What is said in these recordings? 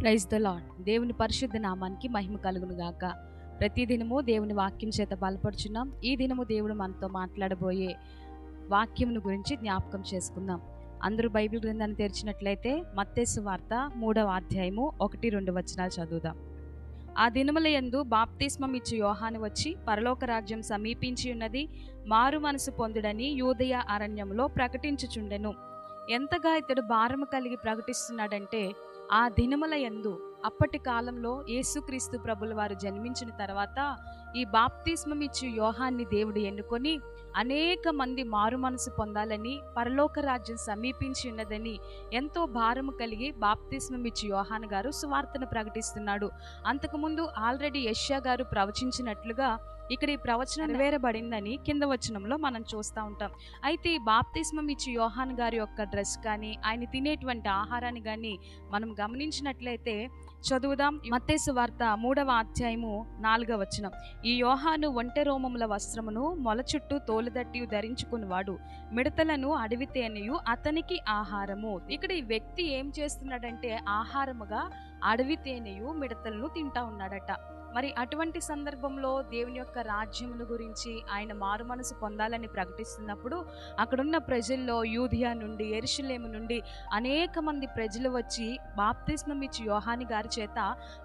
Praise the lord దేవుని పరిశుద్ధ నామానికి మహిమ కలుగును గాక. ప్రతి దినము దేవుని వాక్యం చేత బలపరుచున్నాం. ఈ దినము దేవుడు మనతో మాట్లాడబోయే వాక్యమును గురించి జ్ఞాపకం చేసుకుందాం. అందరూ బైబిల్ గ్రంథాన్ని తెరిచినట్లయితే మత్తేసు వార్త మూడవ అధ్యాయము ఒకటి రెండు వచనాలు చదువుదాం. ఆ దినముల యందు బాప్తిస్మం ఇచ్చి యోహాను వచ్చి పరలోక రాజ్యం సమీపించి ఉన్నది మారు మనసు పొందుడని యూదయ అరణ్యంలో ప్రకటించుచుండెను. ఎంతగా ఇతడు భారము కలిగి ప్రకటిస్తున్నాడంటే ఆ దినముల యందు అప్పటి కాలంలో యేసుక్రీస్తు ప్రభుల వారు జన్మించిన తర్వాత ఈ బాప్తిస్మం ఇచ్చు యోహాన్ని దేవుడు ఎన్నుకొని అనేక మంది మారు మనసు పొందాలని పరలోక రాజ్యం సమీపించి ఉన్నదని ఎంతో భారము కలిగి బాప్తిస్మం ఇచ్చి యోహాన్ గారు సువార్తను ప్రకటిస్తున్నాడు. అంతకుముందు ఆల్రెడీ యష్యా గారు ప్రవచించినట్లుగా ఇక్కడ ఈ ప్రవచనం నెరవేరబడిందని కింద వచనంలో మనం చూస్తూ ఉంటాం. అయితే ఈ బాప్తిస్మం ఇచ్చి యోహాన్ గారి యొక్క డ్రెస్ కానీ ఆయన తినేటువంటి ఆహారాన్ని కానీ మనం గమనించినట్లయితే చదువుదాం. మత్తేసు వార్త మూడవ అధ్యాయము నాలుగవ వచనం. ఈ యోహాను ఒంటె రోమముల వస్త్రమును మొల చుట్టూ తోలుదట్టి ధరించుకునివాడు. మిడతలను అడవితేనియు అతనికి ఆహారము. ఇక్కడ ఈ వ్యక్తి ఏం చేస్తున్నాడంటే ఆహారముగా అడవి తేనెయు మిడతలను తింటా ఉన్నాడట. మరి అటువంటి సందర్భంలో దేవుని యొక్క రాజ్యమును గురించి ఆయన మారు మనసు పొందాలని ప్రకటిస్తున్నప్పుడు అక్కడున్న ప్రజల్లో యూధియా నుండి ఎరుషులేము నుండి అనేక మంది ప్రజలు వచ్చి బాప్తిస్మం ఇచ్చి యోహాని గారి చేత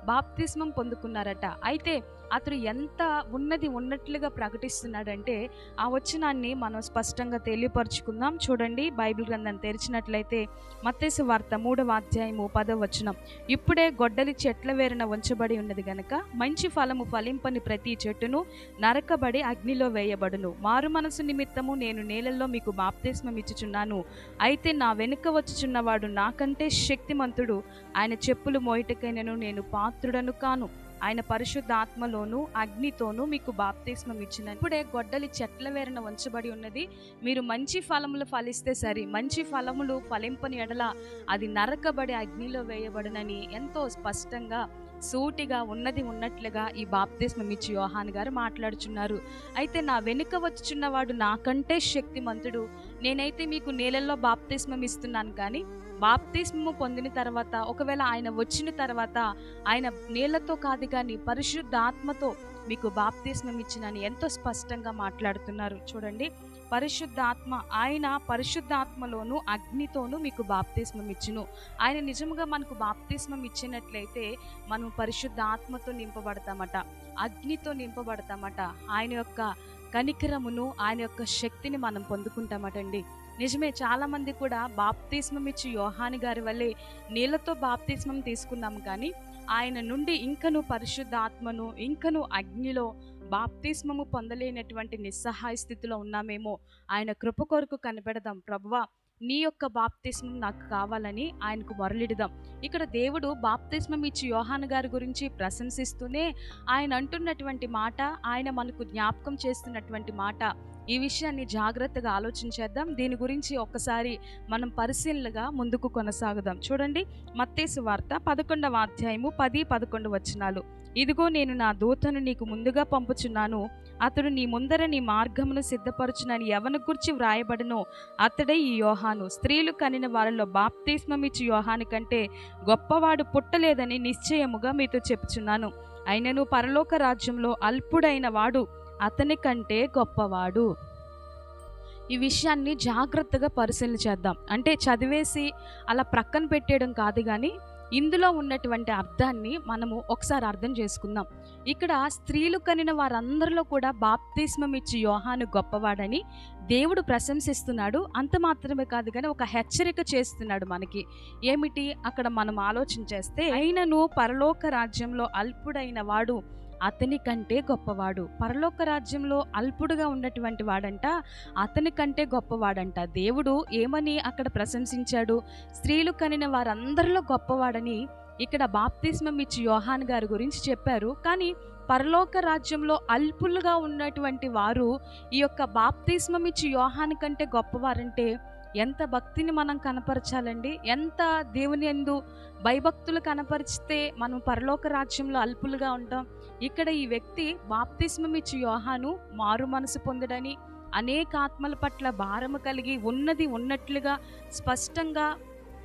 బాప్తిస్మం పొందుకున్నారట. అయితే అతడు ఎంత ఉన్నది ఉన్నట్లుగా ప్రకటిస్తున్నాడంటే ఆ వచనాన్ని మనం స్పష్టంగా తెలియపరుచుకుందాం. చూడండి బైబిల్ గ్రంథాన్ని తెరిచినట్లయితే మత్తేసు వార్త మూడవ అధ్యాయము పదవ వచనం. ఇప్పుడే గొడ్డలి చెట్ల వేరున ఉంచబడి ఉన్నది గనక మంచి ఫలము ఫలింపని ప్రతి చెట్టును నరకబడి అగ్నిలో వేయబడును. మారు మనసు నిమిత్తము నేను నేలల్లో మీకు బాప్తిస్మం ఇచ్చుచున్నాను. అయితే నా వెనుక వచ్చుచున్నవాడు నాకంటే శక్తిమంతుడు. ఆయన చెప్పులు మోయిటకైనను నేను పాత్రుడను కాను. ఆయన పరిశుద్ధ ఆత్మలోను అగ్నితోనూ మీకు బాప్తిస్మం ఇచ్చిన ఇప్పుడే గొడ్డలి చెట్ల వేరన ఉంచబడి ఉన్నది. మీరు మంచి ఫలములు ఫలిస్తే సరి. మంచి ఫలములు ఫలింపని ఎడల అది నరకబడి అగ్నిలో వేయబడునని ఎంతో స్పష్టంగా సూటిగా ఉన్నది ఉన్నట్లుగా ఈ బాప్తిస్మం ఇచ్చి యోహాన్ గారు మాట్లాడుచున్నారు. అయితే నా వెనుక వచ్చుచున్నవాడు నాకంటే శక్తిమంతుడు. నేనైతే మీకు నీళ్ళల్లో బాప్తిస్మం ఇస్తున్నాను కానీ బాప్తిస్మము పొందిన తర్వాత ఒకవేళ ఆయన వచ్చిన తర్వాత ఆయన నీళ్ళతో కాదు కానీ పరిశుద్ధాత్మతో మీకు బాప్తిస్మం ఇచ్చినని ఎంతో స్పష్టంగా మాట్లాడుతున్నారు. చూడండి. పరిశుద్ధాత్మ ఆయన పరిశుద్ధాత్మలోను అగ్నితోను అగ్నితోనూ మీకు బాప్తిస్మం ఇచ్చును ఆయన నిజముగా మనకు బాప్తిస్మం ఇచ్చినట్లయితే మనం పరిశుద్ధాత్మతో నింపబడతామట అగ్నితో నింపబడతామట. ఆయన యొక్క కనికరమును ఆయన యొక్క శక్తిని మనం పొందుకుంటామటండి. నిజమే చాలామంది కూడా బాప్తిస్మం ఇచ్చి యోహాని గారి వల్లే నీళ్ళతో బాప్తిస్మం తీసుకున్నాం కానీ ఆయన నుండి ఇంకను పరిశుద్ధాత్మను ఇంకను అగ్నిలో బాప్తిస్మము పొందలేనటువంటి నిస్సహాయ స్థితిలో ఉన్నామేమో. ఆయన కృప కొరకు కనిపెడదాం ప్రభువా నీ యొక్క బాప్తిస్మం నాకు కావాలని ఆయనకు మొరలిడదాం. ఇక్కడ దేవుడు బాప్తిస్మం ఇచ్చి యోహాన్ గారి గురించి ప్రశంసిస్తూనే ఆయన అంటున్నటువంటి మాట ఆయన మనకు జ్ఞాపకం చేస్తున్నటువంటి మాట ఈ విషయాన్ని జాగ్రత్తగా ఆలోచించేద్దాం దీని గురించి ఒక్కసారి మనం పరిశీలనగా ముందుకు కొనసాగుదాం. చూడండి మత్తేసు వార్త పదకొండవ అధ్యాయము పది పదకొండు వచనాలు. ఇదిగో నేను నా దూతను నీకు ముందుగా పంపుచున్నాను. అతడు నీ ముందర నీ మార్గమును సిద్ధపరచునని ఎవని గురించి వ్రాయబడినో అతడే ఈ యోహాను. స్త్రీలు కనిన వారిలో బాప్తీస్మమిచ్చి యోహాని కంటే గొప్పవాడు పుట్టలేదని నిశ్చయముగా మీతో చెప్పుచున్నాను. అయినను పరలోక రాజ్యంలో అల్పుడైన వాడు అతని కంటే గొప్పవాడు. ఈ విషయాన్ని జాగ్రత్తగా పరిశీలన చేద్దాం. అంటే చదివేసి అలా ప్రక్కన పెట్టేయడం కాదు కానీ ఇందులో ఉన్నటువంటి అర్థాన్ని మనము ఒకసారి అర్థం చేసుకుందాం. ఇక్కడ స్త్రీలు కనిన వారందరిలో కూడా బాప్తిస్మం ఇచ్చి యోహాను గొప్పవాడని దేవుడు ప్రశంసిస్తున్నాడు. అంత మాత్రమే కాదు కానీ ఒక హెచ్చరిక చేస్తున్నాడు మనకి. ఏమిటి? అక్కడ మనం ఆలోచన చేస్తే అయినను పరలోక రాజ్యంలో అల్పుడైన వాడు అతని కంటే గొప్పవాడు. పరలోక రాజ్యంలో అల్పుడుగా ఉన్నటువంటి వాడంట అతని కంటే గొప్పవాడంట. దేవుడు ఏమని అక్కడ ప్రశంసించాడు? స్త్రీలు కనిన వారందరిలో గొప్పవాడని ఇక్కడ బాప్తిస్మం ఇచ్చి యోహాన్ గారి గురించి చెప్పారు. కానీ పరలోక రాజ్యంలో అల్పులుగా ఉన్నటువంటి వారు ఈ యొక్క బాప్తిస్మం ఇచ్చి యోహాన్ కంటే గొప్పవారంటే ఎంత భక్తిని మనం కనపరచాలండి? ఎంత దేవుని ఎందు భయభక్తులు కనపరిచితే మనం పరలోక రాజ్యంలో అల్పులుగా ఉంటాం. ఇక్కడ ఈ వ్యక్తి బాప్తిస్మమిచ్చి యోహాను మారు మనసు పొందడని అనేక ఆత్మల పట్ల భారము కలిగి ఉన్నది ఉన్నట్లుగా స్పష్టంగా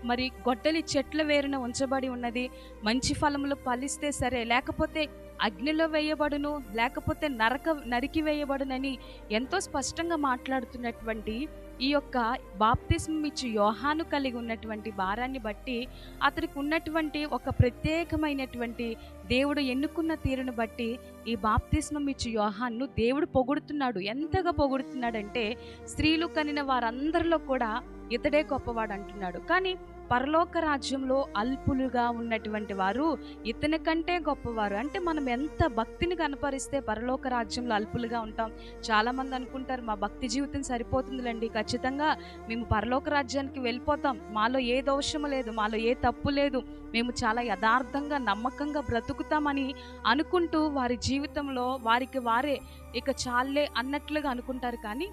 మరి గొడ్డలి చెట్ల వేరున ఉంచబడి ఉన్నది. మంచి ఫలములు ఫలిస్తే సరే లేకపోతే అగ్నిలో వేయబడును లేకపోతే నరక నరికి వేయబడునని ఎంతో స్పష్టంగా మాట్లాడుతున్నటువంటి ఈ యొక్క బాప్తిస్మం ఇచ్చి యోహాను కలిగి ఉన్నటువంటి భారాన్ని బట్టి అతనికి ఉన్నటువంటి ఒక ప్రత్యేకమైనటువంటి దేవుడు ఎన్నుకున్న తీరును బట్టి ఈ బాప్తిస్మం ఇచ్చి యోహాన్ను దేవుడు పొగుడుతున్నాడు. ఎంతగా పొగుడుతున్నాడంటే స్త్రీలు కనిన వారందరిలో కూడా ఇతడే గొప్పవాడు అంటున్నాడు. కానీ పరలోక రాజ్యంలో అల్పులుగా ఉన్నటువంటి వారు ఇతని కంటే గొప్పవారు. అంటే మనం ఎంత భక్తిని కనపరిస్తే పరలోక రాజ్యంలో అల్పులుగా ఉంటాం. చాలామంది అనుకుంటారు మా భక్తి జీవితం సరిపోతుందిలేండి ఖచ్చితంగా మేము పరలోక రాజ్యానికి వెళ్ళిపోతాం. మాలో ఏ దోషము లేదు మాలో ఏ తప్పు లేదు. మేము చాలా యథార్థంగా నమ్మకంగా బ్రతుకుతామని అనుకుంటూ వారి జీవితంలో వారికి వారే ఇక చాలే అన్నట్లుగా అనుకుంటారు. కానీ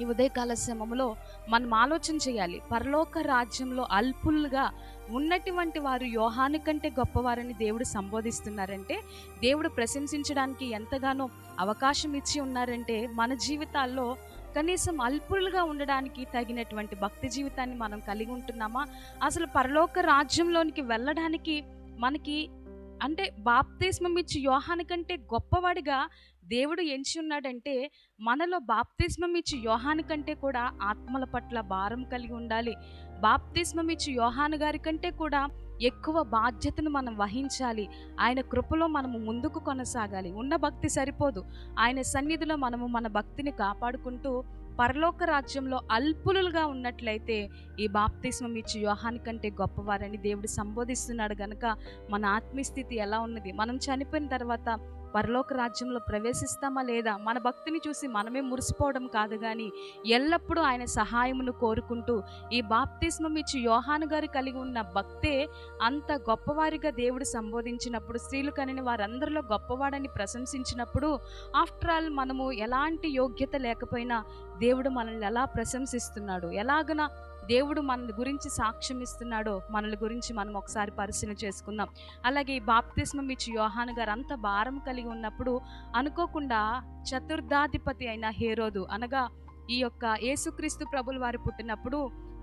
ఈ ఉదయకాల సమయంలో మనం ఆలోచన చేయాలి. పరలోక రాజ్యంలో అల్పులుగా ఉన్నటువంటి వారు యోహాను కంటే గొప్పవారని దేవుడు సంబోధిస్తున్నారంటే దేవుడు ప్రశంసించడానికి ఎంతగానో అవకాశం ఇచ్చి ఉన్నారంటే మన జీవితాల్లో కనీసం అల్పులుగా ఉండడానికి తగినటువంటి భక్తి జీవితాన్ని మనం కలిగి ఉంటున్నామా? అసలు పరలోక రాజ్యంలోనికి వెళ్ళడానికి మనకి అంటే బాప్తిస్మం ఇచ్చి యోహాను కంటే గొప్పవాడిగా దేవుడు ఎంచి ఉన్నాడంటే మనలో బాప్తిస్మం ఇచ్చి యోహాను కంటే కూడా ఆత్మల పట్ల భారం కలిగి ఉండాలి. బాప్తిస్మం ఇచ్చి యోహాను గారి కంటే కూడా ఎక్కువ బాధ్యతను మనం వహించాలి. ఆయన కృపలో మనము ముందుకు కొనసాగాలి. ఉన్న భక్తి సరిపోదు. ఆయన సన్నిధిలో మనము మన భక్తిని కాపాడుకుంటూ పరలోక రాజ్యంలో అల్పులుగా ఉన్నట్లయితే ఈ బాప్తిస్మం ఇచ్చి యోహాని కంటే గొప్పవారని దేవుడు సంబోధిస్తున్నాడు గనక మన ఆత్మీయస్థితి ఎలా ఉన్నది? మనం చనిపోయిన తర్వాత పరలోక రాజ్యంలో ప్రవేశిస్తామా లేదా? మన భక్తిని చూసి మనమే మురిసిపోవడం కాదు కానీ ఎల్లప్పుడూ ఆయన సహాయమును కోరుకుంటూ ఈ బాప్తిస్మం ఇచ్చి యోహాను గారు కలిగి ఉన్న భక్తే అంత గొప్పవారిగా దేవుడు సంబోధించినప్పుడు స్త్రీలు కనిన వారందరిలో గొప్పవాడని ప్రశంసించినప్పుడు ఆఫ్టర్ ఆల్ మనము ఎలాంటి యోగ్యత లేకపోయినా దేవుడు మనల్ని ఎలా ప్రశంసిస్తున్నాడు? ఎలాగన దేవుడు మన గురించి సాక్ష్యం ఇస్తున్నాడో మనల గురించి మనం ఒకసారి పరిశీలన చేసుకుందాం. అలాగే ఈ బాప్తిస్మం ఇచ్చి యోహాన్ గారు అంత భారం కలిగి ఉన్నప్పుడు అనుకోకుండా చతుర్థాధిపతి అయిన హేరోదు అనగా ఈ యొక్క యేసుక్రీస్తు ప్రభులు వారు పుట్టినప్పుడు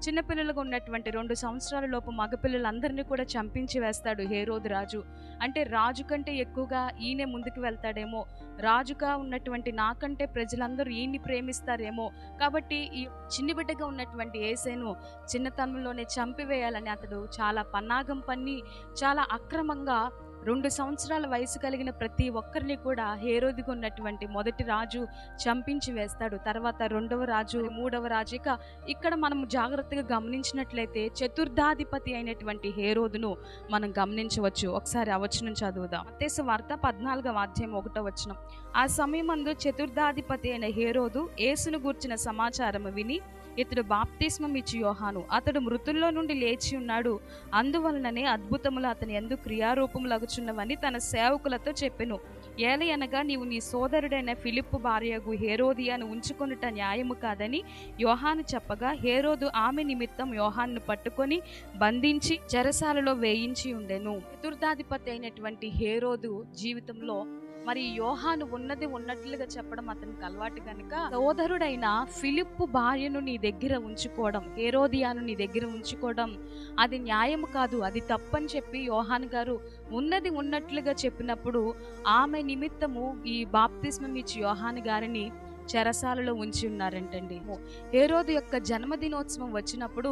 చిన్నపిల్లలుగా ఉన్నటువంటి రెండు సంవత్సరాల లోపు మగపిల్లలందరినీ కూడా చంపించి వేస్తాడు హేరోద్ రాజు. అంటే రాజు కంటే ఎక్కువగా ఈయనే ముందుకు వెళ్తాడేమో. రాజుగా ఉన్నటువంటి నాకంటే ప్రజలందరూ ఈయన్ని ప్రేమిస్తారేమో. కాబట్టి ఈ చిన్ని బిడ్డగా ఉన్నటువంటి ఏసేను చిన్నతనంలోనే చంపివేయాలని అతడు చాలా పన్నాగం పన్ని చాలా అక్రమంగా రెండు సంవత్సరాల వయసు కలిగిన ప్రతి ఒక్కరిని కూడా హేరోదిగా ఉన్నటువంటి మొదటి రాజు చంపించి వేస్తాడు. తర్వాత రెండవ రాజు మూడవ రాజు. ఇక ఇక్కడ మనం జాగ్రత్తగా గమనించినట్లయితే చతుర్థాధిపతి అయినటువంటి హేరోదును మనం గమనించవచ్చు. ఒకసారి అవచనం చదువుదాం. అత్తేస వార్త పద్నాలుగవ అధ్యాయం ఒకటో వచనం. ఆ సమయమందు చతుర్థాధిపతి అయిన హేరోదు యేసును గూర్చిన సమాచారం విని ఇతడు బాప్తిస్మం ఇచ్చి యోహాను. అతడు మృతుల్లో నుండి లేచి ఉన్నాడు. అందువలననే అద్భుతములు అతని ఎందు క్రియారూపములగుచున్నవని తన సేవకులతో చెప్పెను. ఏలయనగా నీవు నీ సోదరుడైన ఫిలిప్పు భార్యగు హేరోదియాను ఉంచుకొనుట న్యాయము కాదని యోహాను చెప్పగా హేరోదు ఆమె నిమిత్తం యోహాన్ను పట్టుకొని బంధించి చెరసాలలో వేయించి ఉండెను. చతుర్థాధిపతి అయినటువంటి హేరోదు జీవితంలో మరి యోహాను ఉన్నది ఉన్నట్లుగా చెప్పడం అతనికి అలవాటు కనుక సోదరుడైన ఫిలిప్పు భార్యను నీ దగ్గర ఉంచుకోవడం హేరోదియాను నీ దగ్గర ఉంచుకోవడం అది న్యాయం కాదు అది తప్పని చెప్పి యోహాన్ గారు ఉన్నది ఉన్నట్లుగా చెప్పినప్పుడు ఆమె నిమిత్తము ఈ బాప్తిస్మం ఇచ్చి యోహాన్ గారిని చెరసాలలో ఉంచి ఉన్నారంటండి. హేరోది యొక్క జన్మదినోత్సవం వచ్చినప్పుడు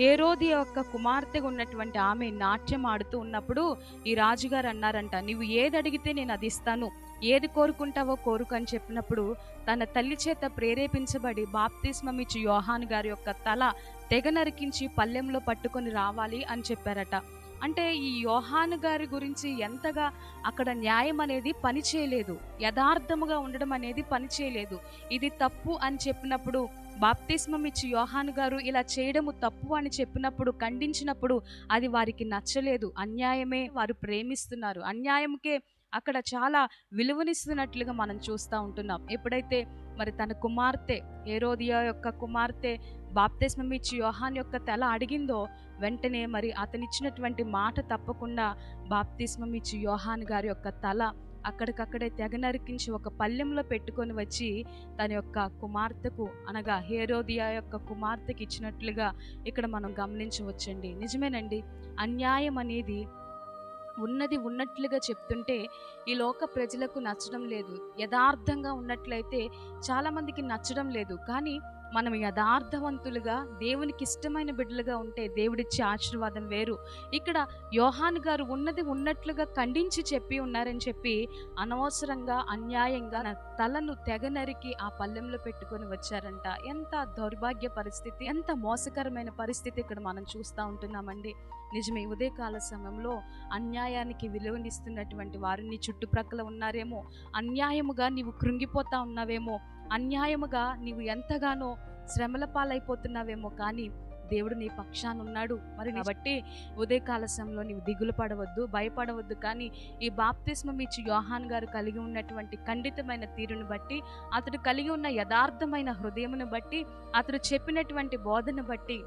హేరోది యొక్క కుమార్తెగా ఉన్నటువంటి ఆమె నాట్యం ఆడుతూ ఉన్నప్పుడు ఈ రాజుగారు అన్నారంట నీవు ఏది అడిగితే నేను అది ఇస్తాను. ఏది కోరుకుంటావో కోరుకు అని చెప్పినప్పుడు తన తల్లి చేత ప్రేరేపించబడి బాప్తిస్మం ఇచ్చి యోహాన్ గారి యొక్క తల తెగ నరికించి పల్లెంలో పట్టుకొని రావాలి అని చెప్పారట. అంటే ఈ యోహాను గారి గురించి ఎంతగా అక్కడ న్యాయం అనేది పని చేయలేదు యథార్థముగా ఉండడం అనేది పని చేయలేదు. ఇది తప్పు అని చెప్పినప్పుడు బాప్తిస్మం ఇచ్చి యోహాను గారు ఇలా చేయడము తప్పు అని చెప్పినప్పుడు ఖండించినప్పుడు అది వారికి నచ్చలేదు. అన్యాయమే వారు ప్రేమిస్తున్నారు. అన్యాయంకే అక్కడ చాలా విలువనిస్తున్నట్లుగా మనం చూస్తూ ఉంటున్నాం. ఎప్పుడైతే మరి తన కుమార్తె ఏరోదియా యొక్క కుమార్తె బాప్తిస్మం ఇచ్చి యోహాన్ యొక్క తల అడిగిందో వెంటనే మరి అతనిచ్చినటువంటి మాట తప్పకుండా బాప్తిస్మం ఇచ్చి యోహాన్ గారి యొక్క తల అక్కడికక్కడే తెగ నరికించి ఒక పల్లెంలో పెట్టుకొని వచ్చి తన యొక్క కుమార్తెకు అనగా హేరోదియా యొక్క కుమార్తెకి ఇచ్చినట్లుగా ఇక్కడ మనం గమనించవచ్చండి. నిజమేనండి. అన్యాయం అనేది ఉన్నది ఉన్నట్లుగా చెప్తుంటే ఈ లోక ప్రజలకు నచ్చడం లేదు. యథార్థంగా ఉన్నట్లయితే చాలామందికి నచ్చడం లేదు. కానీ మనం యథార్థవంతులుగా దేవునికి ఇష్టమైన బిడ్డలుగా ఉంటే దేవుడిచ్చే ఆశీర్వాదం వేరు. ఇక్కడ యోహాన్ గారు ఉన్నది ఉన్నట్లుగా ఖండించి చెప్పి ఉన్నారని చెప్పి అనవసరంగా అన్యాయంగా నా తలను తెగ నరికి ఆ పల్లెంలో పెట్టుకొని వచ్చారంట. ఎంత దౌర్భాగ్య పరిస్థితి ఎంత మోసకరమైన పరిస్థితి ఇక్కడ మనం చూస్తూ ఉంటున్నామండి. నిజమే ఉదయకాల సమయంలో అన్యాయానికి విలువనిస్తున్నటువంటి వారు నీ చుట్టుప్రక్కల ఉన్నారేమో అన్యాయముగా నీవు కృంగిపోతా ఉన్నావేమో అన్యాయముగా నీవు ఎంతగానో శ్రమల పాలైపోతున్నావేమో కానీ దేవుడు నీ పక్షాన ఉన్నాడు. మరి కాబట్టి ఉదయకాల సమయంలో నీవు దిగులు పడవద్దు భయపడవద్దు. కానీ ఈ బాప్తిస్మం ఇచ్చి యోహాన్ గారు కలిగి ఉన్నటువంటి ఖండితమైన తీరును బట్టి అతడు కలిగి ఉన్న యథార్థమైన హృదయమును బట్టి అతడు చెప్పినటువంటి బోధను బట్టి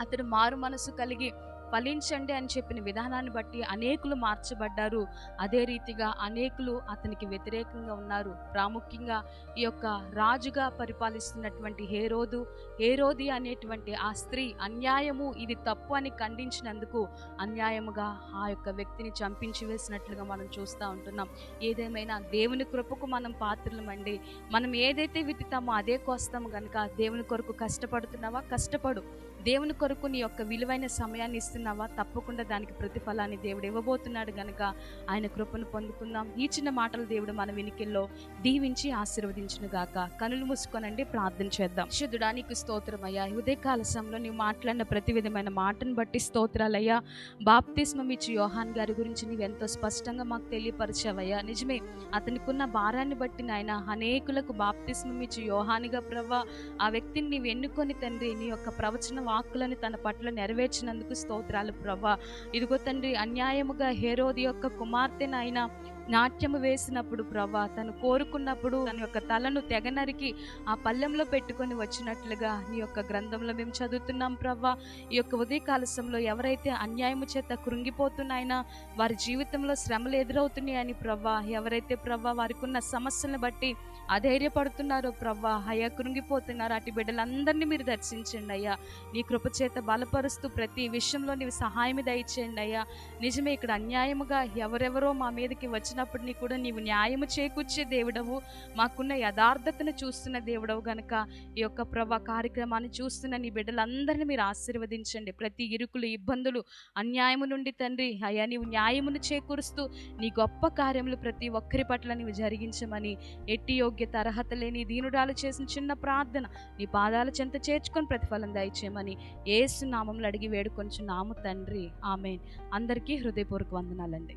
అతడు మారు మనసు కలిగి ఫలించండి అని చెప్పిన విధానాన్ని బట్టి అనేకులు మార్చబడ్డారు. అదే రీతిగా అనేకులు అతనికి వ్యతిరేకంగా ఉన్నారు. ప్రాముఖ్యంగా ఈ యొక్క రాజుగా పరిపాలిస్తున్నటువంటి హేరోదు హేరోది అనేటువంటి ఆ స్త్రీ అన్యాయము ఇది తప్పు అని ఖండించినందుకు అన్యాయముగా ఆ యొక్క వ్యక్తిని చంపించి వేసినట్లుగా మనం చూస్తూ ఉంటున్నాం. ఏదేమైనా దేవుని కృపకు మనం పాత్రలమండి. మనం ఏదైతే విత్తుతామో అదే కోస్తాము కనుక దేవుని కొరకు కష్టపడుతున్నావా? కష్టపడు. దేవుని కొరకు నీ యొక్క విలువైన సమయాన్ని ఇస్తున్నావా? తప్పకుండా దానికి ప్రతిఫలాన్ని దేవుడు ఇవ్వబోతున్నాడు గనుక ఆయన కృపను పొందుకుందాం. ఈ చిన్న మాటలు దేవుడు మన వెనుకల్లో దీవించి ఆశీర్వదించును గాక కనులు మూసుకొనండి ప్రార్థన చేద్దాం. శుద్ధుడా నీకు స్తోత్రమయ్యా ఉదయకాల సమయంలో నీవు మాట్లాడిన ప్రతి విధమైన మాటను బట్టి స్తోత్రాలయ్యా. బాప్తిస్మం ఇచ్చి యోహాన్ గారి గురించి నీవు ఎంతో స్పష్టంగా మాకు తెలియపరిచావయ్యా. నిజమే అతనికున్న భారాన్ని బట్టి నాయన అనేకులకు బాప్తిస్మం ఇచ్చి యోహానిగా ప్రవ్వ ఆ వ్యక్తిని నీవు ఎన్నుకొని తండ్రి నీ యొక్క ప్రవచన వాక్కులను తన పట్ల నెరవేర్చినందుకు స్తోత్రాలు ప్రభా. ఇదిగో తండ్రి అన్యాయముగా హేరోది యొక్క కుమార్తెనైన నాట్యము వేసినప్పుడు ప్రభా తను కోరుకున్నప్పుడు తన యొక్క తలను తెగ నరికి ఆ పల్లెంలో పెట్టుకొని వచ్చినట్లుగా నీ యొక్క గ్రంథంలో మేము చదువుతున్నాం ప్రభా. ఈ యొక్క ఉదయకాలశంలో ఎవరైతే అన్యాయము చేత కృంగిపోతున్నాయినా వారి జీవితంలో శ్రమలు ఎదురవుతున్నాయని ప్రభా ఎవరైతే ప్రభా వారికి ఉన్న సమస్యలను బట్టి అధైర్యపడుతున్నారో ప్రభా అయ్యా కృంగిపోతున్నారు. అటు బిడ్డలందరినీ మీరు దర్శించండి అయ్యా. నీ కృపచేత బలపరుస్తూ ప్రతి విషయంలో నీవు సహాయం దయచేయండి అయ్యా. నిజమే ఇక్కడ అన్యాయముగా ఎవరెవరో మా మీదకి వచ్చినప్పుడు నీ కూడా నీవు న్యాయము చేకూర్చే దేవుడవు. మాకున్న యథార్థతను చూస్తున్న దేవుడవు గనుక. ఈ యొక్క ప్రభా కార్యక్రమాన్ని చూస్తున్న నీ బిడ్డలందరినీ మీరు ఆశీర్వదించండి. ప్రతి ఇరుకులు ఇబ్బందులు అన్యాయము నుండి తండ్రి అయ్యా నీవు న్యాయమును చేకూరుస్తూ నీ గొప్ప కార్యములు ప్రతి ఒక్కరి పట్ల నీవు జరిగించమని ఎట్టి యోగ్యత అర్హత లేని దీనుడాలు చేసిన చిన్న ప్రార్థన నీ పాదాల చెంత చేర్చుకొని ప్రతిఫలం దయచేయమని ఏసు నామంలో అడిగి వేడుకొంచున్నాము తండ్రి. ఆమె అందరికీ హృదయపూర్వక వందనాలండి.